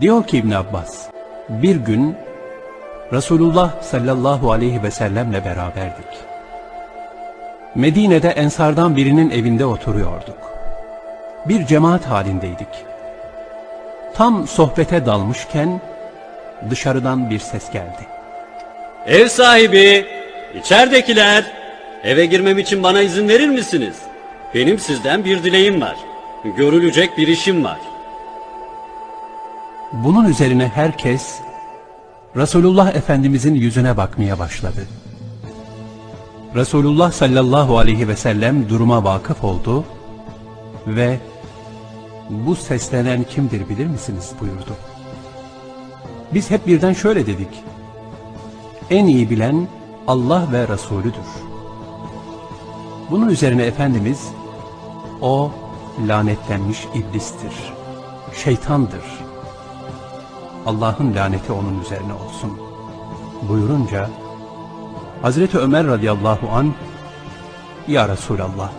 Diyor ki İbn Abbas, bir gün Resulullah sallallahu aleyhi ve sellemle beraberdik. Medine'de ensardan birinin evinde oturuyorduk. Bir cemaat halindeydik. Tam sohbete dalmışken dışarıdan bir ses geldi. Ev sahibi, içeridekiler, eve girmem için bana izin verir misiniz? Benim sizden bir dileğim var. Görülecek bir işim var. Bunun üzerine herkes Resulullah Efendimizin yüzüne bakmaya başladı. Resulullah sallallahu aleyhi ve sellem duruma vakıf oldu ve bu seslenen kimdir bilir misiniz buyurdu. Biz hep birden şöyle dedik. En iyi bilen Allah ve Resulüdür. Bunun üzerine Efendimiz o lanetlenmiş iblistir, şeytandır. Allah'ın laneti onun üzerine olsun. Buyurunca Hazreti Ömer radıyallahu an Ya Resulallah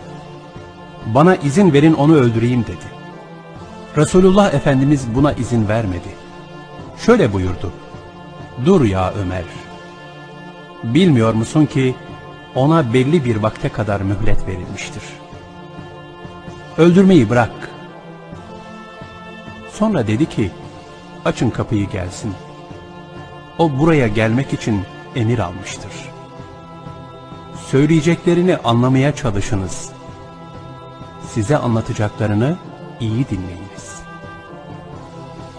bana izin verin onu öldüreyim dedi. Resulullah Efendimiz buna izin vermedi. Şöyle buyurdu. Dur ya Ömer. Bilmiyor musun ki ona belli bir vakte kadar mühlet verilmiştir. Öldürmeyi bırak. Sonra dedi ki, açın kapıyı gelsin. O buraya gelmek için emir almıştır. Söyleyeceklerini anlamaya çalışınız. Size anlatacaklarını iyi dinleyiniz.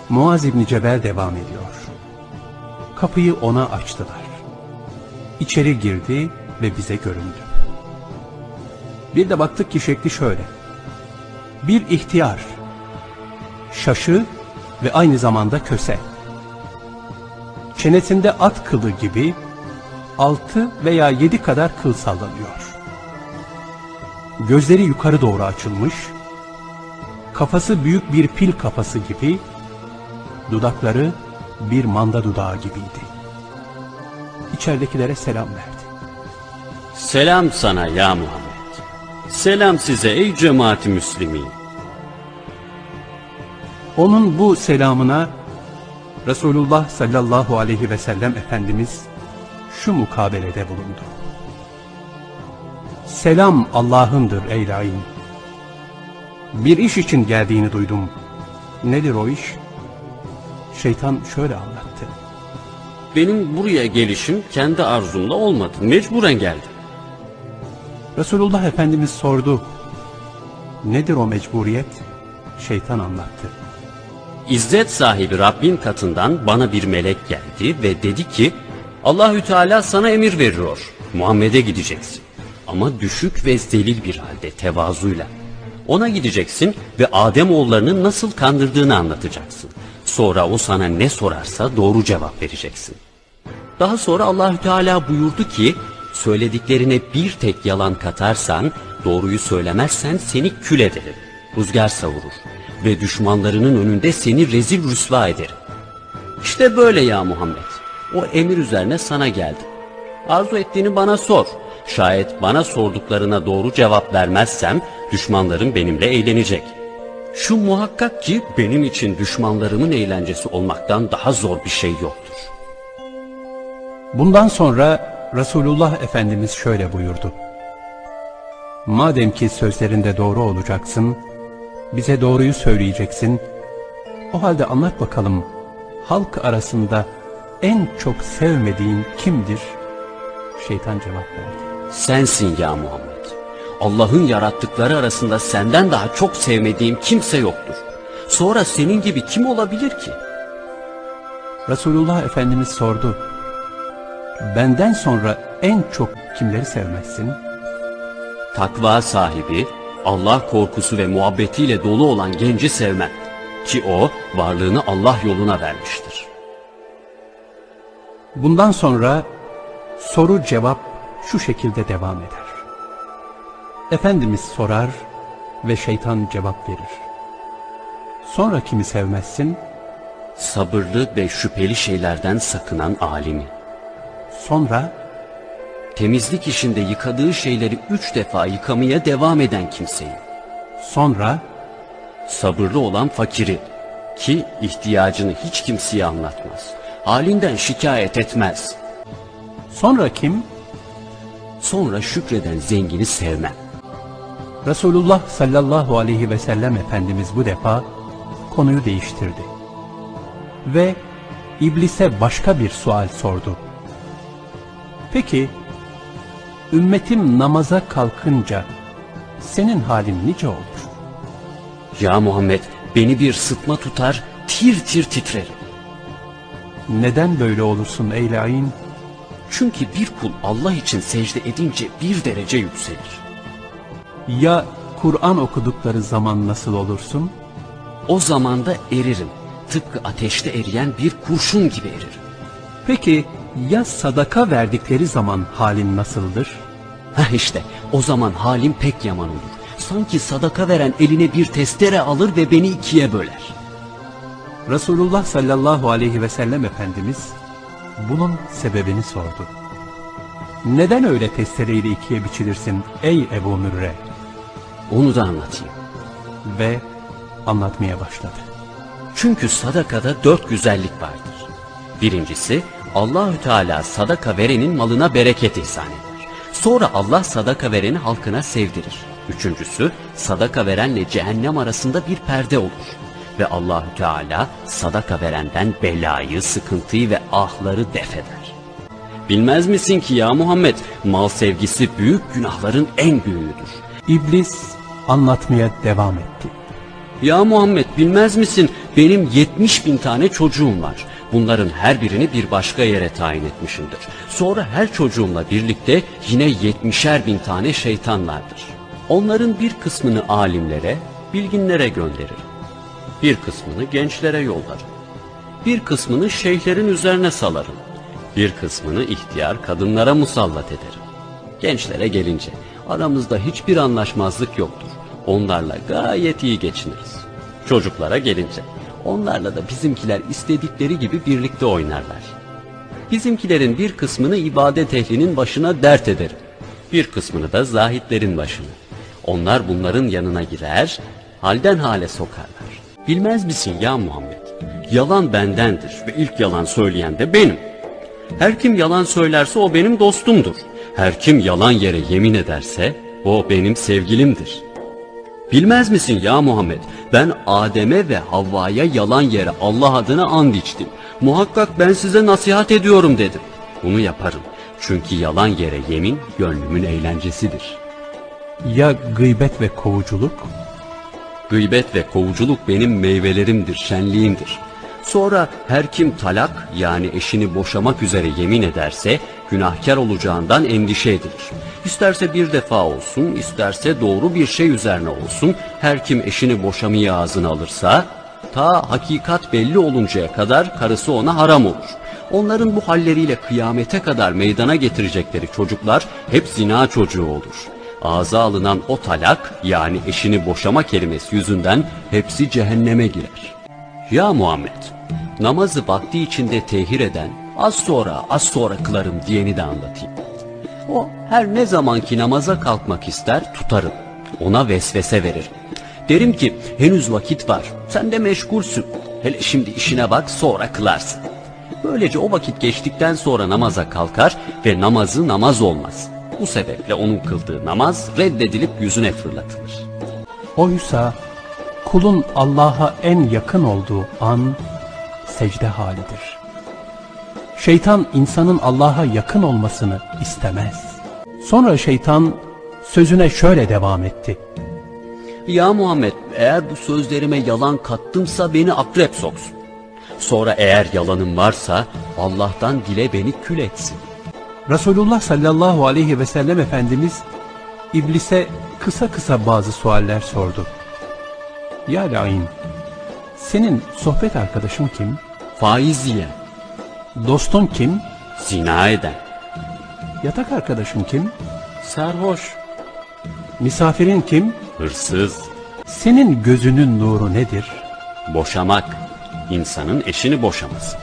Muaz İbni Cebel devam ediyor. Kapıyı ona açtılar. İçeri girdi ve bize göründü. Bir de baktık ki şekli şöyle. Bir ihtiyar, şaşı ve aynı zamanda köse. Çenesinde at kılı gibi altı veya yedi kadar kıl sallanıyor. Gözleri yukarı doğru açılmış, kafası büyük bir pil kafası gibi, dudakları bir manda dudağı gibiydi. İçeridekilere selam verdi. Selam sana ya Muhammed. Selam size ey cemaati müslimin. Onun bu selamına Resulullah sallallahu aleyhi ve sellem Efendimiz şu mukabelede bulundu. Selam Allah'ındır ey lain. Bir iş için geldiğini duydum. Nedir o iş? Şeytan şöyle anlattı. Benim buraya gelişim kendi arzumla olmadı. Mecburen geldim. Resulullah Efendimiz sordu. Nedir o mecburiyet? Şeytan anlattı. İzzet sahibi Rabbin katından bana bir melek geldi ve dedi ki Allahü Teala sana emir veriyor. Muhammed'e gideceksin. Ama düşük ve zelil bir halde tevazuyla. Ona gideceksin ve Adem oğullarını nasıl kandırdığını anlatacaksın. Sonra o sana ne sorarsa doğru cevap vereceksin. Daha sonra Allahü Teala buyurdu ki söylediklerine bir tek yalan katarsan doğruyu söylemezsen seni kül ederim. Rüzgar savurur ve düşmanlarının önünde seni rezil rüsva ederim. İşte böyle ya Muhammed. O emir üzerine sana geldim. Arzu ettiğini bana sor. Şayet bana sorduklarına doğru cevap vermezsem düşmanlarım benimle eğlenecek. Şu muhakkak ki benim için düşmanlarımın eğlencesi olmaktan daha zor bir şey yoktur. Bundan sonra Resulullah Efendimiz şöyle buyurdu. Madem ki sözlerinde doğru olacaksın, bize doğruyu söyleyeceksin, o halde anlat bakalım, halk arasında en çok sevmediğin kimdir? Şeytan cevap verdi. Sensin ya Muhammed. Allah'ın yarattıkları arasında senden daha çok sevmediğim kimse yoktur. Sonra senin gibi kim olabilir ki? Resulullah Efendimiz sordu. Benden sonra en çok kimleri sevmezsin? Takva sahibi, Allah korkusu ve muhabbetiyle dolu olan genci sevmem. Ki o varlığını Allah yoluna vermiştir. Bundan sonra soru cevap şu şekilde devam eder. Efendimiz sorar ve şeytan cevap verir. Sonra kimi sevmezsin? Sabırlı ve şüpheli şeylerden sakınan alimi. Sonra Temizlik işinde yıkadığı şeyleri üç defa yıkamaya devam eden kimseyi. sonra Sabırlı olan fakiri. Ki ihtiyacını hiç kimseye anlatmaz. Halinden şikayet etmez. Sonra kim? Sonra şükreden zengini sevmem. Resulullah sallallahu aleyhi ve sellem Efendimiz bu defa konuyu değiştirdi. Ve iblise başka bir sual sordu. Peki, ümmetim namaza kalkınca senin halin nice olur? Ya Muhammed beni bir sıtma tutar, tir tir titrerim. Neden böyle olursun ey lain? Çünkü bir kul Allah için secde edince bir derece yükselir. Ya Kur'an okudukları zaman nasıl olursun? O zamanda eririm. Tıpkı ateşte eriyen bir kurşun gibi eririm. Peki ya sadaka verdikleri zaman halin nasıldır? Heh işte o zaman halim pek yaman olur. Sanki sadaka veren eline bir testere alır ve beni ikiye böler. Resulullah sallallahu aleyhi ve sellem Efendimiz bunun sebebini sordu. Neden öyle testereyle ikiye biçilirsin ey Ebu Mürre? Onu da anlatayım. Ve anlatmaya başladı. Çünkü sadakada dört güzellik vardır. Birincisi Allahü Teala sadaka verenin malına bereket ihsan eder. Sonra Allah sadaka vereni halkına sevdirir. Üçüncüsü sadaka verenle cehennem arasında bir perde olur. Ve Allahü Teala sadaka verenden belayı, sıkıntıyı ve ahları def eder. Bilmez misin ki ya Muhammed mal sevgisi büyük günahların en büyüğüdür. İblis anlatmaya devam etti. Ya Muhammed bilmez misin benim 70 bin tane çocuğum var. Bunların her birini bir başka yere tayin etmişimdir. Sonra her çocuğumla birlikte yine 70'er bin tane şeytan vardır. Onların bir kısmını alimlere, bilginlere gönderirim. Bir kısmını gençlere yollarım. Bir kısmını şeyhlerin üzerine salarım. Bir kısmını ihtiyar kadınlara musallat ederim. Gençlere gelince aramızda hiçbir anlaşmazlık yoktur. Onlarla gayet iyi geçiniriz. Çocuklara gelince onlarla da bizimkiler istedikleri gibi birlikte oynarlar. Bizimkilerin bir kısmını ibadet ehlinin başına dert ederim. Bir kısmını da zahitlerin başına. Onlar bunların yanına girer, halden hale sokarlar. Bilmez misin ya Muhammed? Yalan bendendir ve ilk yalan söyleyen de benim. Her kim yalan söylerse o benim dostumdur. Her kim yalan yere yemin ederse o benim sevgilimdir. Bilmez misin ya Muhammed? Ben Adem'e ve Havva'ya yalan yere Allah adına and içtim. Muhakkak ben size nasihat ediyorum dedim. Bunu yaparım. Çünkü yalan yere yemin gönlümün eğlencesidir. Ya gıybet ve kovuculuk? Gıybet ve kovuculuk benim meyvelerimdir, şenliğimdir. Sonra her kim talak yani eşini boşamak üzere yemin ederse günahkar olacağından endişe edilir. İsterse bir defa olsun, isterse doğru bir şey üzerine olsun, her kim eşini boşamayı ağzına alırsa ta hakikat belli oluncaya kadar karısı ona haram olur. Onların bu halleriyle kıyamete kadar meydana getirecekleri çocuklar hep zina çocuğu olur. Ağza alınan o talak yani eşini boşama kelimesi yüzünden hepsi cehenneme girer. Ya Muhammed, namazı vakti içinde tehir eden, az sonra az sonra kılarım diyeni de anlatayım. O her ne zamanki namaza kalkmak ister tutarım. Ona vesvese veririm. Derim ki henüz vakit var, sen de meşgulsün. Hele şimdi işine bak sonra kılarsın. Böylece o vakit geçtikten sonra namaza kalkar ve namazı namaz olmaz. Bu sebeple onun kıldığı namaz reddedilip yüzüne fırlatılır. Oysa kulun Allah'a en yakın olduğu an secde halidir. Şeytan insanın Allah'a yakın olmasını istemez. Sonra şeytan sözüne şöyle devam etti. Ya Muhammed eğer bu sözlerime yalan kattımsa beni akrep soksun. Sonra eğer yalanım varsa Allah'tan dile beni kül etsin. Resulullah sallallahu aleyhi ve sellem Efendimiz iblise kısa kısa bazı sualler sordu. Ya lain, senin sohbet arkadaşın kim? Faiz yiyen, Dostun kim? zina eden, Yatak arkadaşın kim? sarhoş, Misafirin kim? hırsız, Senin gözünün nuru nedir? boşamak, insanın eşini boşaması,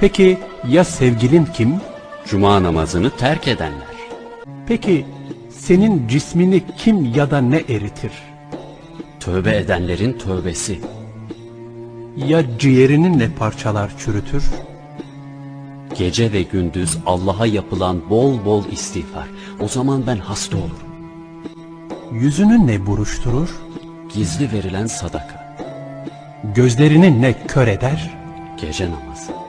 Peki ya sevgilin kim? cuma namazını terk edenler, Peki senin cismini kim ya da ne eritir? Tövbe edenlerin tövbesi, Ya ciğerinin ne parçalar çürütür? Gece ve gündüz Allah'a yapılan bol bol istiğfar. O zaman ben hasta olurum. Yüzünü ne buruşturur? Gizli verilen sadaka. Gözlerini ne kör eder? Gece namazı.